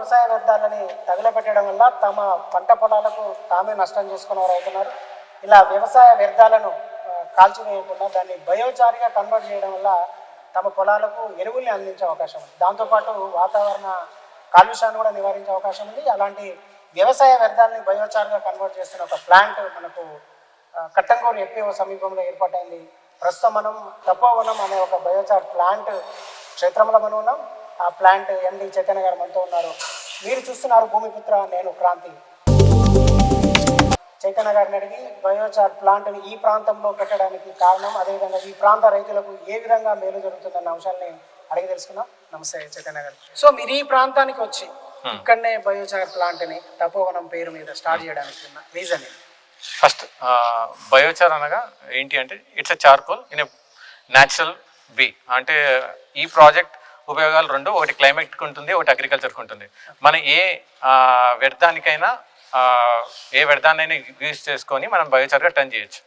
వ్యవసాయ వ్యర్థాలని తగులబెట్టడం వల్ల తమ పంట పొలాలకు తామే నష్టం చేసుకునే వారు అవుతున్నారు. ఇలా వ్యవసాయ వ్యర్థాలను కాల్చివేయకుండా దాన్ని బయోచారిగా కన్వర్ట్ చేయడం వల్ల తమ పొలాలకు ఎరువుల్ని అందించే అవకాశం ఉంది. దాంతోపాటు వాతావరణ కాలుష్యాన్ని కూడా నివారించే అవకాశం ఉంది. అలాంటి వ్యవసాయ వ్యర్థాలని బయోచార్గా కన్వర్ట్ చేస్తున్న ఒక ప్లాంట్ మనకు కట్టంగూరు ఎఫ్పిఓ సమీపంలో ఏర్పాటైంది. ప్రస్తుతం మనం తపోవనం అనే ఒక బయోచార్ ప్లాంట్ క్షేత్రంలో మనం ఉన్నాం. ప్లాంట్ ఎండి చైతన్య గారు మనతో ఉన్నారు. మీరు చూస్తున్నారు భూమిపుత్ర నేను క్రాంతి. చైతన్య గారిని అడిగి బయోచార్ ప్లాంట్ని ఈ ప్రాంతంలో పెట్టడానికి కారణం అదేవిధంగా ఈ ప్రాంత రైతులకు ఏ విధంగా మేలు జరుగుతుందన్న అంశాన్ని అడిగి తెలుసుకున్నాం నమస్తే చైతన్య గారు. సో మీరు ఈ ప్రాంతానికి వచ్చి ఇక్కడనే బయోచార్ ప్లాంట్ని తపోవనం పేరు మీద స్టార్ట్ చేయడానికి రీజన్ ఫస్ట్ బయోచార్ అనగా ఏంటి అంటే it's a charcoal in a natural be అంటే ఈ ప్రాజెక్ట్ ఉపయోగాలు రెండు ఒకటి క్లైమేట్కి ఉంటుంది ఒకటి అగ్రికల్చర్కి ఉంటుంది. మనం ఏ వ్యర్థానికైనా ఏ వ్యర్థాన్నైనా యూజ్ చేసుకొని మనం బయోచార్గా టర్న్ చేయొచ్చు.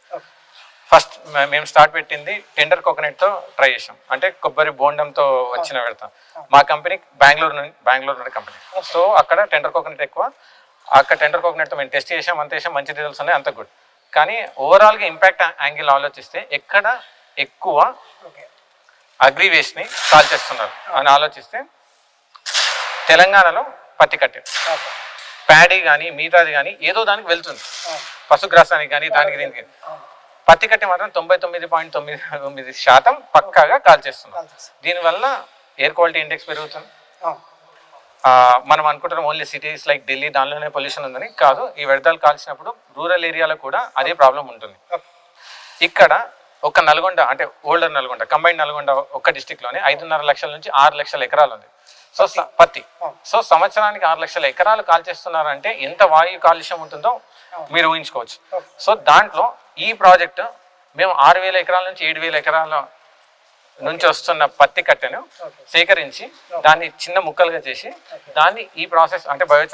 ఫస్ట్ మేము స్టార్ట్ పెట్టింది టెండర్ కోకోనట్తో ట్రై చేసాం. అంటే కొబ్బరి బోండంతో వచ్చిన వ్యర్థం. మా కంపెనీ బెంగళూరు నుండి బెంగళూరు నుండి కంపెనీ సో అక్కడ టెండర్ కోకోనట్ ఎక్కువ. అక్కడ టెండర్ కోకోనట్తో మేము టెస్ట్ చేసాం అంత చేసాం మంచి రిజల్ట్స్ ఉన్నాయి అంత గుడ్ కానీ ఓవరాల్గా ఇంపాక్ట్ యాంగిల్ ఆలోచిస్తే ఎక్కడ ఎక్కువ ఓకే అగ్రి వేస్ట్ని కాల్ చేస్తున్నారు అని ఆలోచిస్తే తెలంగాణలో పత్తి కట్టె ప్యాడీ కానీ మిగతాది కానీ ఏదో దానికి వెళ్తుంది. పశుగ్రాసానికి కానీ దానికి దీనికి పత్తి కట్టె మాత్రం తొంభై తొమ్మిది పాయింట్ తొమ్మిది తొమ్మిది శాతం పక్కాగా కాల్ చేస్తున్నారు. దీనివల్ల ఎయిర్ క్వాలిటీ ఇండెక్స్ పెరుగుతుంది. మనం అనుకుంటున్నాం ఓన్లీ సిటీస్ లైక్ ఢిల్లీ దానిలోనే పొల్యూషన్ ఉందని. కాదు ఈ వ్యర్థాలు కాల్చినప్పుడు రూరల్ ఏరియాలో కూడా అదే ప్రాబ్లం ఉంటుంది. ఇక్కడ ఒక నల్గొండ అంటే ఓల్డర్ నల్గొండ కంబైన్ నల్గొండ ఒక్క district లోనే ఐదున్నర లక్షల నుంచి ఆరు లక్షల ఎకరాలు ఉంది సో పత్తి. సో సంవత్సరానికి ఆరు లక్షల ఎకరాలు కాల్చేస్తున్నారంటే ఎంత వాయు కాలుష్యం ఉంటుందో మీరు ఊహించుకోవచ్చు. సో దాంట్లో ఈ ప్రాజెక్ట్ మేము ఆరు వేల ఎకరాల నుంచి ఏడు వేల ఎకరాల నుంచి వస్తున్న పత్తి కట్టెను సేకరించి దాన్ని చిన్న ముక్కలుగా చేసి దాన్ని ఈ ప్రాసెస్ అంటే బయో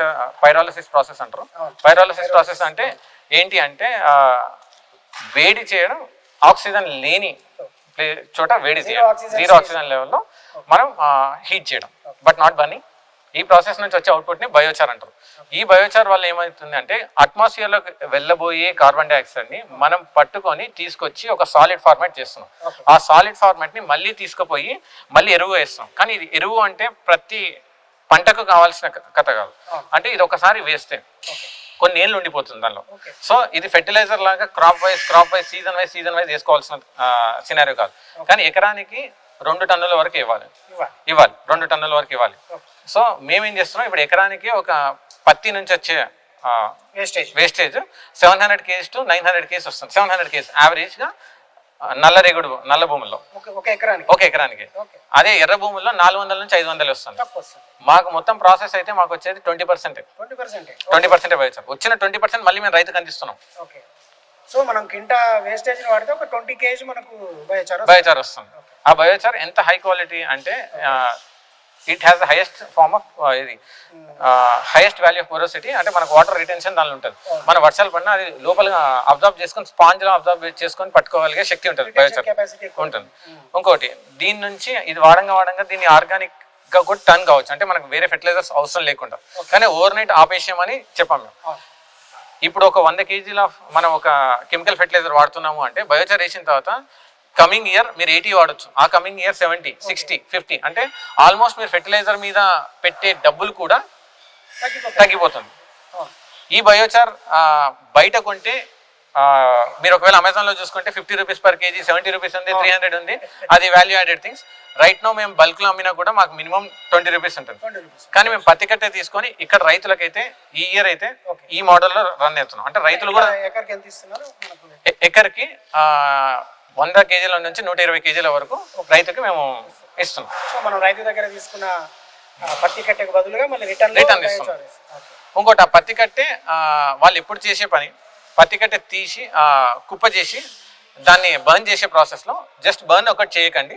పైరాలసిస్ ప్రాసెస్ అంటారు. పైరాలసిస్ ప్రాసెస్ అంటే ఏంటి అంటే వేడి చేయడం ఆక్సిజన్ లేని చోట వేడి చేయడం జీరో ఆక్సిజన్ లెవెల్లో మనం హీట్ చేయడం. బట్ నాట్ బర్నింగ్ ఈ ప్రాసెస్ నుంచి వచ్చే అవుట్పుట్ని బయోచార్ అంటారు. ఈ బయోచార్ వల్ల ఏమవుతుంది అంటే అట్మాస్ఫియర్లోకి వెళ్ళబోయే కార్బన్ డైఆక్సైడ్ని మనం పట్టుకొని తీసుకొచ్చి ఒక సాలిడ్ ఫార్మాట్ చేస్తున్నాం. ఆ సాలిడ్ ఫార్మాట్ని మళ్ళీ తీసుకుపోయి మళ్ళీ ఎరువు వేస్తాం కానీ ఇది ఎరువు అంటే ప్రతి పంటకు కావాల్సిన కథ కాదు. అంటే ఇది ఒకసారి వేస్తే కొన్ని ఏళ్ళు ఉండిపోతుంది దానిలో. సో ఇది ఫెర్టిలైజర్ లాగా crop wise crop wise season wise season wise వేసుకోవాల్సిన సినారియో కాదు. కానీ ఎకరానికి రెండు టన్నుల వరకు ఇవ్వాలి. ఇవ్వాలి. ఇవ్వాలి. రెండు టన్నుల వరకు ఇవ్వాలి. సో మేమేం చేస్తున్నాం ఇప్పుడు ఎకరానికి ఒక పత్తి నుంచి వచ్చే wastage wastage seven hundred kgs to nine hundred kgs వస్తుంది. సెవెన్ హండ్రెడ్ కేజీస్ యావరేజ్గా నల్ల రేగుడు నల్ల భూముల్లో. ఒక ఎకరానికి. అదే ఎర్ర భూముల్లో నాలుగు వందల నుంచి ఐదు వందలు వస్తుంది. మాకు మొత్తం ప్రాసెస్ అయితే మాకు వచ్చేది ట్వంటీ పర్సెంట్. Twenty percent. వచ్చిన ట్వంటీ పర్సెంట్ మళ్ళీ మేము రైతుకు అందిస్తున్నాం. ఓకే. సో మనం కింటా వేస్టేజ్ వాడితే ఒక ట్వంటీ కేజీ మనకు బయచారు బయోచార్ వస్తుంది. ఆ బయోచార్ ఎంత హై క్వాలిటీ అంటే it has the highest form of ఇది హైయెస్ట్ వాల్యూ ఆఫ్ పోరోసిటీ అంటే మనకు వాటర్ రిటెన్షన్ దానిలో ఉంటుంది. మన వర్షాలు పడినా అది లోపల అబ్జర్వ్ చేసుకొని స్పాంజ్లో అబ్జర్వ్ చేసుకొని పట్టుకోగలిగే శక్తి ఉంటుంది బయోచార్ ఉంటుంది. ఇంకోటి దీని నుంచి ఇది వాడంగా వాడంగా దీన్ని ఆర్గానిక్గా కూడా టర్న్ కావచ్చు. అంటే మనకు వేరే ఫెర్టిలైజర్స్ అవసరం లేకుండా. కానీ ఓవర్ నైట్ ఆపేసామని చెప్పాం మేము. అవును. ఇప్పుడు ఒక వంద కేజీల మనం ఒక కెమికల్ ఫెర్టిలైజర్ వాడుతున్నాము అంటే బయోచార్ వేసిన తర్వాత కమింగ్ ఇయర్ మీరు ఎయిటీ వాడచ్చు. ఆ coming year seventy sixty fifty అంటే ఆల్మోస్ట్ మీరు ఫెర్టిలైజర్ మీద పెట్టే డబ్బులు కూడా తగ్గిపోతుంది. ఈ బయోచార్ బయట కొంటే మీరు ఒకవేళ అమెజాన్లో చూసుకుంటే fifty rupees per kg seventy rupees ఉంది త్రీ హండ్రెడ్ ఉంది అది value added things right no మేము బల్క్లో అమ్మినా కూడా మాకు మినిమం ట్వంటీ రూపీస్ ఉంటుంది. కానీ మేము పత్తి కట్టే తీసుకొని ఇక్కడ రైతులకైతే ఈ ఇయర్ అయితే ఈ మోడల్లో రన్ అవుతున్నాం అంటే రైతులు కూడా ఎకర్కి వంద కేజీల నుంచి నూట ఇరవై కేజీల వరకు రైతుకి మేము ఇస్తున్నాం. సో మనం రైతు దగ్గర తీసుకున్న పత్తి కట్టెకు బదులుగా మళ్ళీ రిటర్న్ Return ఇస్తున్నాం. ఇంకోటి ఆ పత్తి కట్టే వాళ్ళు ఎప్పుడు చేసే పని పత్తి కట్టె తీసి ఆ, కుప్ప చేసి దాన్ని బర్న్ చేసే ప్రాసెస్లో జస్ట్ బర్న్ ఒకటి చేయకండి.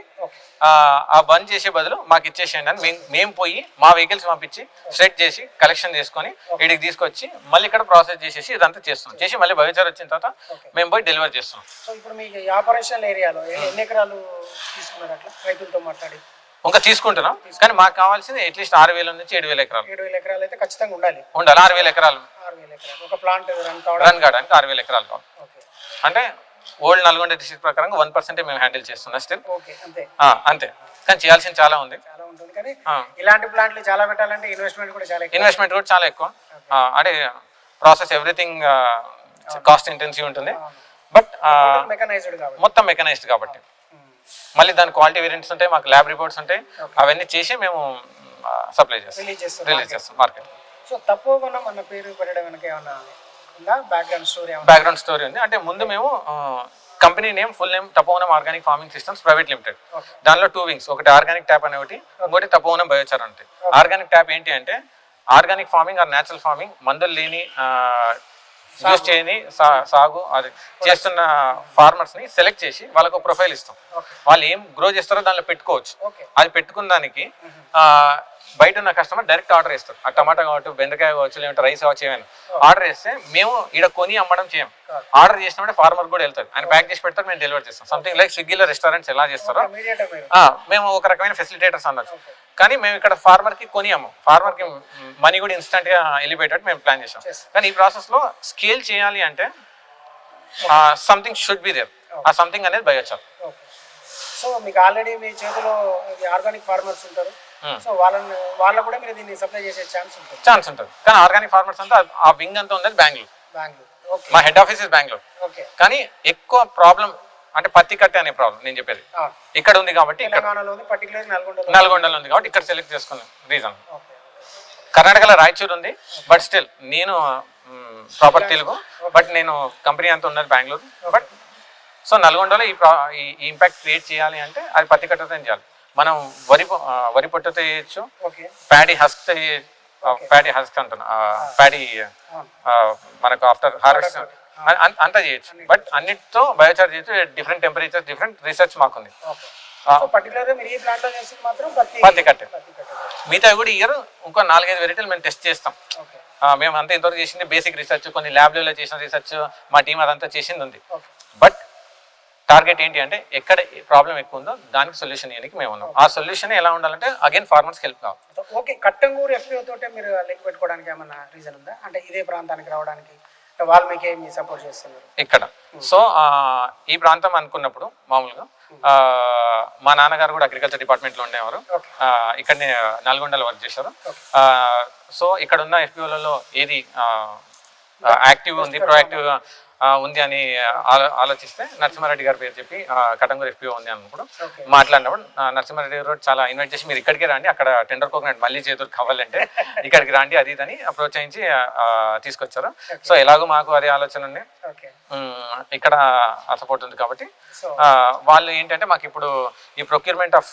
ఆ, బర్న్ చేసే బదులు మాకు ఇచ్చేసేయండి అని మేము మేము పోయి మా వెహికల్స్ పంపించి సెట్ చేసి కలెక్షన్ చేసుకొని ఇడికి తీసుకొచ్చి మళ్ళీ ఇక్కడ ప్రాసెస్ చేసేసి ఇదంతా చేస్తున్నాం. చేసి మళ్ళీ బయోచార్ వచ్చిన తర్వాత మేము పోయి డెలివరీ సో ఇప్పుడు ఈ ఆపరేషనల్ ఏరియాలో ఎన్ని ఎకరాలు తీసుకున్నారు అట్లా? రైతులతో మాట్లాడి. ఇంకా తీసుకుంటున్నాం. కానీ మాకు కావాల్సింది అట్లీస్ట్ ఆరు వేల నుంచి ఏడు వేల ఎకరాలు. ఏడు వేల ఎకరాలు అయితే ఖచ్చితంగా ఉండాలి. ఉండాలి. ఆరు వేల ఎకరాలు. ఆరు వేల ఎకరాలు. ఒక ప్లాంట్ రన్ కావడం రన్ కావడానికి ఆరు వేల ఎకరాలు కావాలి. అంటే ఓల్డ్ నల్గొండ డిస్ట్రిక్ట్ ప్రకారం వన్ పర్సెంటే మేము హ్యాండిల్ చేస్తున్నాం స్టిల్ అంతే. కానీ చేయాల్సింది చాలా ఉంది. ఇలాంటి ప్లాంట్లు చాలా పెట్టాలంటే ఇన్వెస్ట్మెంట్ కూడా చాలా ఎక్కువ. ఇన్వెస్ట్మెంట్ కూడా చాలా ఎక్కువ. అంటే ప్రాసెస్ ఎవ్రీథింగ్ కాస్ట్ ఇంటెన్సివ్ ఉంటుంది. బట్ మెకనైజ్డ్ మొత్తం మెకనైజ్డ్ కాబట్టి. మళ్ళీ దాని క్వాలిటీ వేరియంట్స్ ఉంటాయి మాకు ల్యాబ్ రిపోర్ట్స్ ఉంటాయి. అవన్నీ చేసి మేము సప్లై చేస్తాం. రిలీజ్ చేస్తాం మార్కెట్ సో తక్కువ అన్న పేరు పెట్టడం వెనక ఏమన్నా బ్యాక్గ్రౌండ్ స్టోరీ ఏమన్నా బ్యాక్గ్రౌండ్ స్టోరీ ఉంది. అంటే ముందు మేము company name full name Tapovanam organic farming systems private limited. దానిలో టూ వింగ్స్ ఒకటి ఆర్గానిక్ ట్యాప్ అనే ఒకటి ఇంకోటి తపోవనం బయోచార్ అంటే ఆర్గానిక్ ట్యాప్ ఏంటి అంటే organic farming or natural farming మందులు లేని యూస్ చేయని సా- సాగు అది చేస్తున్న ఫార్మర్స్ని సెలెక్ట్ చేసి వాళ్ళకు ప్రొఫైల్ ఇస్తాం. వాళ్ళు ఏం గ్రో చేస్తారో దానిలో పెట్టుకోవచ్చు. అది పెట్టుకున్న దానికి ఆ, బయట ఉన్న కస్టమర్ డైరెక్ట్ ఆర్డర్ ఇస్తారు ఆ టమాటా కావచ్చు బెండకాయ కావచ్చు లేదంటే రైస్ కావచ్చు ఏమైనా. ఆర్డర్ చేస్తే మేము ఇక్కడ కొని అమ్మడం చేయం. ఆర్డర్ చేసినప్పుడు ఫార్మర్ కూడా వెళ్తారు ఆయన ప్యాక్ చేసి పెడతారు మేము డెలివర్ చేస్తాం. సంథింగ్ లైక్ స్విగ్గీలో రెస్టారెంట్స్ ఎలా చేస్తారో. మేము ఒక రకమైన ఫెసిలిటేటర్స్ అనొచ్చు. కానీ మేము ఇక్కడ ఫార్మర్కి కొని అమ్మం. ఫార్మర్కి మనీ కూడా ఇన్స్టెంట్గా వెళ్ళిపోయేటట్టు మేము ప్లాన్ చేసాం చేస్తాం. కానీ ఈ ప్రాసెస్లో స్కేల్ చేయాలి అంటే సంథింగ్ షుడ్ బి దేర్ ఆ సంథింగ్ అనేది బయోచార్ ఓకే సో మీకు ఆల్రెడీ మీ చేతిలో ఆర్గానిక్ ఫార్మర్స్ ఉంటారు. సో వాళ్ళని వాళ్ళకు కూడా మీరు దీన్ని సప్లై చేసే ఛాన్స్ ఉంటుంది. ఛాన్స్ ఉంటుంది. కానీ ఆర్గానిక్ ఫార్మర్స్ అంతా ఆ వింగ్ అంతా ఉంది బెంగళూరు బెంగళూరు మా head office is Bengaluru okay కానీ ఎక్కువ ప్రాబ్లం అంటే పత్తి కట్టే అనే ప్రాబ్లం నేను చెప్పేది. ఇక్కడ ఉంది కాబట్టి నల్గొండలో ఉంది. కాబట్టి ఇక్కడ సెలెక్ట్ చేసుకున్నాం రీజన్ కర్ణాటకలో రాయచూర్ ఉంది బట్ స్టిల్ నేను ప్రాపర్ తెలుగు బట్ నేను కంపెనీ అంతా ఉన్నది బెంగళూరు బట్ సో నల్గొండలో ఈ ఇంపాక్ట్ క్రియేట్ చేయాలి అంటే అది పత్తి కట్టతో చేయాలి. మనం వరి వరి పొట్టుతో చేయొచ్చు okay. Paddy husk paddy husk అంటున్నా. ప్యాడీ మనకు ఆఫ్టర్ హార్వెస్ట్. అంతా చేయొచ్చు. బట్ అన్నిటితో బయోచార్ చేయొచ్చు డిఫరెంట్ టెంపరేచర్ డిఫరెంట్ రీసెర్చ్ మాకుంది. పత్తి కట్టే. మిగతా కూడా ఇయర్ ఇంకో నాలుగైదు వెరైటీలు మేము టెస్ట్ చేస్తాం. మేము అంతా ఇంతవరకు చేసింది బేసిక్ రీసెర్చ్ కొన్ని ల్యాబ్లలో చేసిన రీసెర్చ్ మా టీం అదంతా చేసింది ఉంది. టార్గెట్ ఏంటి అంటే ఎక్కడ ప్రాబ్లం ఎక్కువ ఉందో దానికి సొల్యూషన్ ఇవ్వడానికి మేము ఉన్నాం. ఆ సొల్యూషన్ ఎలా ఉండాలంటే అగైన్ ఫార్మర్స్కి హెల్ప్ కావాలి. సో ఓకే కట్టంగూరు ఎఫ్పిఓ తోటే మీరు లింక్ పెట్టుకోవడానికి ఏమన్నా రీజన్ ఉందా? అంటే ఇదే ప్రాంతానికి రావడానికి అంటే వాళ్ళు మీకు ఏమి సపోర్ట్ చేస్తున్నారు? ఇక్కడ. సో ఆ, ఈ ప్రాంతం అనుకున్నప్పుడు మామూలుగా ఆ, మా నాన్నగారు కూడా అగ్రికల్చర్ డిపార్ట్మెంట్లో ఉండేవారు. ఇక్కడనే నల్గొండలో వర్క్ చేశారు. సో ఇక్కడ ఉన్న ఎఫ్పిఓలలో ఏది యాక్టివ్ ఉంది ప్రొయాక్టివ్ ఉంది అని ఆలో ఆలోచిస్తే నరసింహారెడ్డి గారి పేరు చెప్పి ఆ, కటంగూరు ఎఫ్పిఓ ఉంది ఓకే. మాట్లాడినప్పుడు నరసింహారెడ్డి గారు చాలా ఇన్వైట్ చేసి మీరు ఇక్కడికి రండి అక్కడ టెండర్ కోకోనట్ మళ్ళీ చేతులు కావాలంటే ఇక్కడికి రండి అది ఇది అని ప్రోత్సహించి తీసుకొచ్చారు. సో ఎలాగో మాకు అదే ఆలోచన ఉంది. ఇక్కడ సపోర్ట్ ఉంది కాబట్టి వాళ్ళు ఏంటంటే మాకు ఇప్పుడు ఈ ప్రొక్యూర్మెంట్ ఆఫ్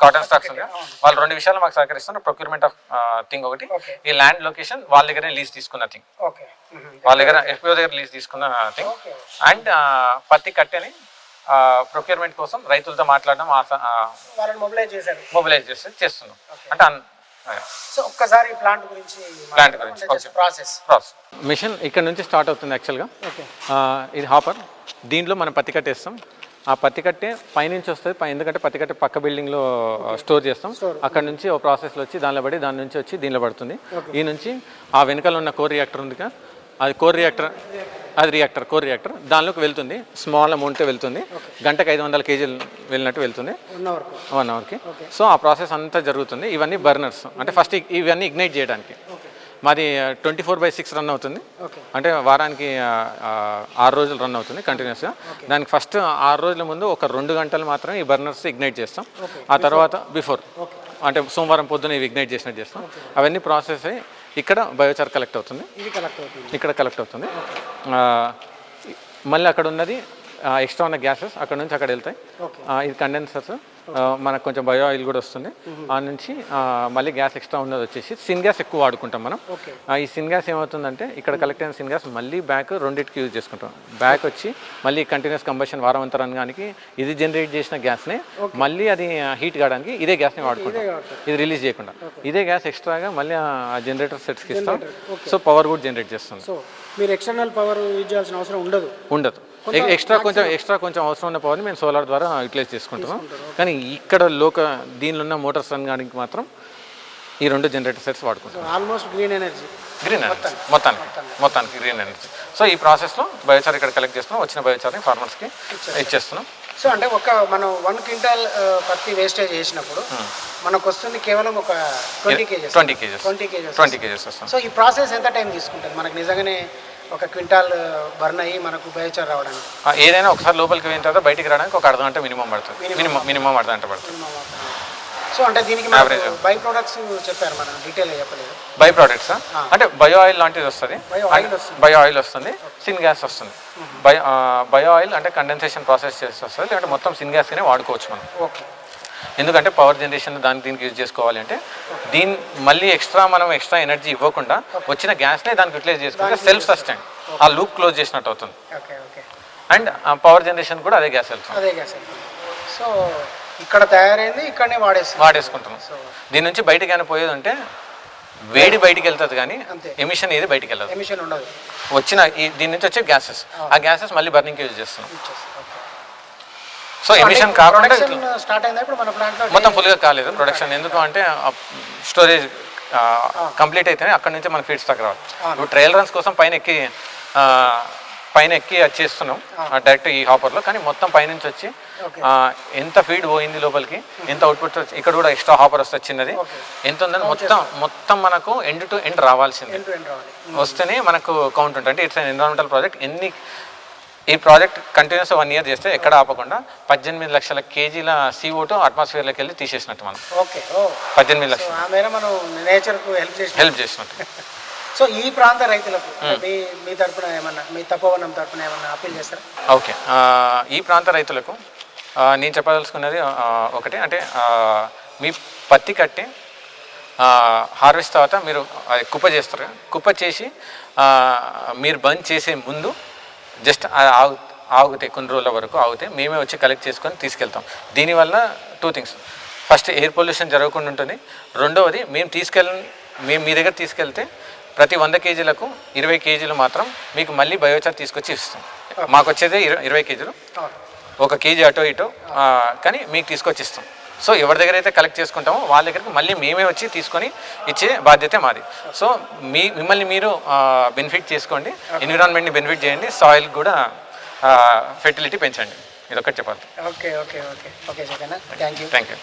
కాటన్ స్టాక్స్ ఉంది వాళ్ళు రెండు విషయాలు మాకు సహకరిస్తున్నారు. ప్రొక్యూర్మెంట్ ఆఫ్ థింగ్ ఒకటి. ఈ ల్యాండ్ లొకేషన్ వాళ్ళ దగ్గర లీజ్ తీసుకున్న థింగ్ ఓకే వాళ్ళ దగ్గర ఎఫ్పిఓ దగ్గర లీజ్ తీసుకున్న థింగ్ అండ్ పత్తి కట్టెని ప్రొక్యూర్మెంట్ కోసం రైతులతో మాట్లాడడం మొబిలైజ్ చేశారు. మొబిలైజ్ చేసి చేస్తున్నాం. అంటే అన్- అదే. సో ఒక్కసారి ప్లాంట్ గురించి Plant గురించి, okay. ప్రాసెస్ ప్రాసెస్ మిషన్ ఇక్కడ నుంచి స్టార్ట్ అవుతుంది యాక్చువల్గా ఇది హాపర్ దీంట్లో మనం పత్తి కట్టేస్తాం. ఆ పత్తి కట్టే పైనుంచి వస్తుంది. పై ఎందుకంటే పత్తి కట్టే పక్క బిల్డింగ్లో స్టోర్ చేస్తాం. అక్కడ నుంచి ఓ ప్రాసెస్లో వచ్చి దానిలో పడి దాని నుంచి వచ్చి దీనిలో పడుతుంది. ఈ నుంచి ఆ వెనకాల ఉన్న కోర్ రియాక్టర్ ఉంది అది కోర్ రియాక్టర్ అది రియాక్టర్ కోర్ రియాక్టర్ దానిలోకి వెళ్తుంది. స్మాల్ అమౌంటే వెళ్తుంది. గంటకు ఐదు వందల కేజీలు వెళ్ళినట్టు వెళ్తుంది. వన్ అవర్కి సో ఆ ప్రాసెస్ అంతా జరుగుతుంది. ఇవన్నీ బర్నర్స్ అంటే ఫస్ట్ ఇవన్నీ ఇగ్నైట్ చేయడానికి. మాది twenty four by six run అవుతుంది. అంటే వారానికి ఆరు రోజులు రన్ అవుతుంది కంటిన్యూస్గా దానికి ఫస్ట్ ఆరు రోజుల ముందు ఒక రెండు గంటలు మాత్రమే ఈ బర్నర్స్ ఇగ్నైట్ చేస్తాం. ఆ తర్వాత బిఫోర్ అంటే సోమవారం పొద్దున ఇవి ఇగ్నైట్ చేసినట్టు చేస్తాం. అవన్నీ ప్రాసెస్ అయ్యి ఇక్కడ బయోచార్ కలెక్ట్ అవుతుంది. ఇది కలెక్ట్ అవుతుంది. ఇక్కడ కలెక్ట్ అవుతుంది. మళ్ళీ అక్కడ ఉన్నది ఎక్స్ట్రా ఉన్న గ్యాసెస్ అక్కడ నుంచి అక్కడ వెళ్తాయి. ఇది కండెన్సర్స్ మనకు కొంచెం బయో ఆయిల్ కూడా వస్తుంది. ఆ నుంచి మళ్ళీ గ్యాస్ ఎక్స్ట్రా ఉన్నది వచ్చేసి సిన్ గ్యాస్ ఎక్కువ వాడుకుంటాం మనం. ఈ సిన్ గ్యాస్ ఏమవుతుందంటే ఇక్కడ కలెక్ట్ అయిన సిన్ గ్యాస్ మళ్ళీ బ్యాక్ రెండింటికి యూజ్ చేసుకుంటాం. బ్యాక్ వచ్చి మళ్ళీ కంటిన్యూస్ కంబషన్ వారం అంతా రన్ కానీ ఇది జనరేట్ చేసిన గ్యాస్ని మళ్ళీ అది హీట్ కావడానికి ఇదే గ్యాస్ని వాడుకుంటాం. ఇది రిలీజ్ చేయకుండా. ఇదే గ్యాస్ ఎక్స్ట్రాగా మళ్ళీ ఆ జనరేటర్ సెట్స్కి ఇస్తాం. సో పవర్ కూడా జనరేట్ చేస్తుంది. మీరు ఎక్స్టర్నల్ పవర్ యూజ్ చేయాల్సిన అవసరం ఉండదు. ఉండదు. ఎక్స్ట్రా కొంచెం ఎక్స్ట్రా కొంచెం అవసరం ఉన్న పవర్ని మేము సోలార్ ద్వారా యూటిలైజ్ చేసుకుంటున్నాం. కానీ ఇక్కడ లోక దీనిలో ఉన్న మోటార్స్ రన్ కావడానికి మాత్రం ఈ రెండు జనరేటర్ సెట్స్ వాడుకుంటాం almost green energy green energy మొత్తానికి. మొత్తానికి. గ్రీన్ ఎనర్జీ సో ఈ ప్రాసెస్లో బయోచార్ ఇక్కడ కలెక్ట్ చేస్తున్నాం. వచ్చిన బయోచార్ని ఫార్మర్స్కి ఇచ్చేస్తున్నాం. సో అంటే ఒక మనం వన్ క్వింటాల్ పత్తి వేస్టేజ్ చేసినప్పుడు మనకు వస్తుంది కేవలం ఒక twenty cages. Twenty cages. Twenty cages. Twenty cages so ఈ ప్రాసెస్ ఎంత టైం తీసుకుంటుంది? మనకు నిజంగానే ఒక క్వింటాల్ బర్న్ అయ్యి మనకు బయోచార్ రావడానికి. ఏదైనా ఒకసారి లోపలికి వెళ్ళిన తర్వాత బయటికి రావడానికి ఒక అర్ధ గంట మినిమం పడుతుంది. మినిమం మినిమం అర్ధ గంట పడుతుంది. సో అంటే దీనికి. బై ప్రొడక్ట్స్ చెప్పారు మనం డీటెయిల్ చెప్పలేదు. బై ప్రోడక్ట్స్ అంటే బయో ఆయిల్ లాంటిది వస్తుంది. బయో ఆయిల్ వస్తుంది. సిన్ గ్యాస్ వస్తుంది. బయో బయో ఆయిల్ అంటే కండెన్సేషన్ ప్రాసెస్ చేసి వస్తుంది లేదంటే మొత్తం సిన్ గ్యాస్గానే వాడుకోవచ్చు మనం. ఓకే. ఎందుకంటే పవర్ జనరేషన్ దానికి దీనికి యూజ్ చేసుకోవాలి అంటే దీని మళ్ళీ ఎక్స్ట్రా మనం ఎక్స్ట్రా ఎనర్జీ ఇవ్వకుండా వచ్చిన గ్యాస్నే దానికి యూటిలైజ్ చేసుకుంటే సెల్ఫ్ సస్టైన్ ఆ లూప్ క్లోజ్ చేసినట్టు అవుతుంది. అండ్ పవర్ జనరేషన్ కూడా అదే గ్యాస్ వెళ్తుంది. సో ఇక్కడ తయారైంది ఇక్కడనే వాడేస్తుంది. వాడేసుకుంటున్నాం దీని నుంచి బయటికి కానీ పోయేది అంటే వేడి బయటికి వెళ్తుంది కానీ. ఎమిషన్ ఏది బయటికి వెళ్ళదు. ఎమిషన్ ఉండదు. వచ్చిన దీని నుంచి వచ్చే గ్యాసెస్ ఆ. గ్యాసెస్ మళ్ళీ బర్నింగ్కి యూజ్ చేస్తున్నాం. సో ఎమిషన్ కాకుండా ప్రొడక్షన్ ఇట్లా స్టార్ట్ అయిందా ఇప్పుడు మన ప్లాంట్లో మొత్తం ఫుల్గా కాలేదు. ప్రొడక్షన్ ఎందుకు అంటే స్టోరేజ్ కంప్లీట్ అయితేనే అక్కడ నుంచి మన ఫీడ్ స్టాక్ రావాలి ఇప్పుడు ట్రయల్ రన్స్ కోసం పైన ఎక్కి పైన ఎక్కి అది చేస్తున్నాం. డైరెక్ట్ ఈ హాపర్లో కానీ మొత్తం పైనుంచి వచ్చి ఎంత ఫీడ్ పోయింది లోపలికి ఎంత అవుట్పుట్ ఇక్కడ కూడా ఎక్స్ట్రా హాపర్ వస్తుంది చిన్నది. ఎంత ఉందని మొత్తం మొత్తం మనకు ఎండ్ టు ఎండ్ రావాల్సింది. వస్తేనే మనకు కౌంట్ ఉంటుంది. అంటే ఇట్స్ ఎన్విరాన్మెంటల్ ప్రాజెక్ట్ ఎన్ని ఈ ప్రాజెక్ట్ కంటిన్యూస్ వన్ ఇయర్ చేస్తే ఎక్కడ ఆపకుండా పద్దెనిమిది లక్షల కేజీల సీఓ టూ అట్మాస్ఫియర్లోకి వెళ్ళి తీసేసినట్టు మనం. ఓకే పద్దెనిమిది సో లక్షలు మనం నేచర్కు హెల్ప్ చేసి హెల్ప్ చేసినట్టు. సో ఈ ప్రాంత రైతులకు మీ మీ తరపున ఏమన్నా మీ తపోవనం తరపున ఏమన్నా అప్పీల్ చేస్తారా? ఓకే ఈ ప్రాంత రైతులకు నేను చెప్పదలుచుకున్నది ఒకటి. అంటే మీ పత్తి కట్టి హార్వెస్ట్ తర్వాత మీరు అది కుప్ప చేస్తారు. కుప్ప చేసి మీరు బంద్ చేసే ముందు జస్ట్ ఆగు ఆగితే కొన్ని రోజుల వరకు ఆగితే మేమే వచ్చి కలెక్ట్ చేసుకొని తీసుకెళ్తాం. దీనివల్ల two things first air pollution జరగకుండా ఉంటుంది. రెండవది మేము తీసుకెళ్ళ మేము మీ దగ్గర తీసుకెళ్తే ప్రతి వంద కేజీలకు ఇరవై కేజీలు మాత్రం మీకు మళ్ళీ బయోచార్ తీసుకొచ్చి ఇస్తాం. మాకు వచ్చేదే ఇరవై ఇరవై కేజీలు. ఒక కేజీ అటో ఇటో కానీ మీకు తీసుకొచ్చి ఇస్తాం. సో ఎవరి దగ్గర అయితే కలెక్ట్ చేసుకుంటామో వాళ్ళ దగ్గరికి మళ్ళీ మేమే వచ్చి తీసుకొని ఇచ్చే బాధ్యత మాది. సో మీ మిమ్మల్ని మీరు బెనిఫిట్ చేసుకోండి. ఎన్విరాన్మెంట్ని బెనిఫిట్ చేయండి. సాయిల్ కూడా ఫెర్టిలిటీ పెంచండి. ఇది ఒకటి చెప్పాలి. Okay okay okay okay thank you thank you